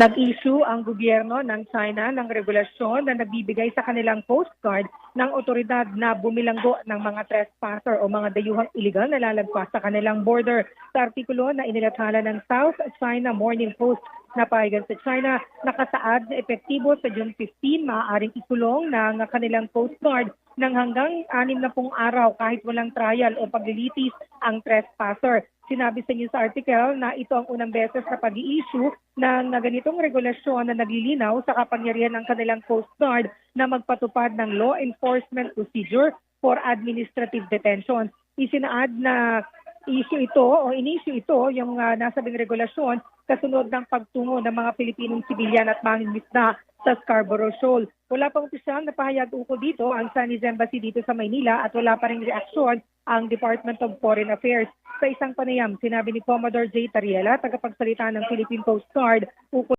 Nag-issue ang gobyerno ng China ng regulasyon na nagbibigay sa kanilang Coast Guard ng otoridad na bumilanggo ng mga trespasser o mga dayuhang iligal na lalagpas sa kanilang border. Sa artikulo na inilathala ng South China Morning Post na pahayagan sa China, nakasaad na epektibo sa June 15, maaaring ikulong ng kanilang Coast Guard ng hanggang anim na pong araw kahit walang trial o paglilitis ang trespasser. Sinabi sa news article na ito ang unang beses na pag-i-issue ng ganitong regulasyon na naglilinaw sa kapangyarihan ng kanilang Coast Guard na magpatupad ng law enforcement procedure for administrative detention. Isinaad na issue ito o in-issue ito yung uh, nasabing regulasyon kasunod ng pagtungo ng mga Pilipinong sibilyan at mangingisda sa Scarborough Shoal. Wala pang opisyal na pahayag ukol dito ang Chinese Embassy dito sa Maynila at wala pa rin reaksyon ang Department of Foreign Affairs. Sa isang panayam, sinabi ni Commodore J. Tariela, tagapagsalita ng Philippine Coast Guard, ukol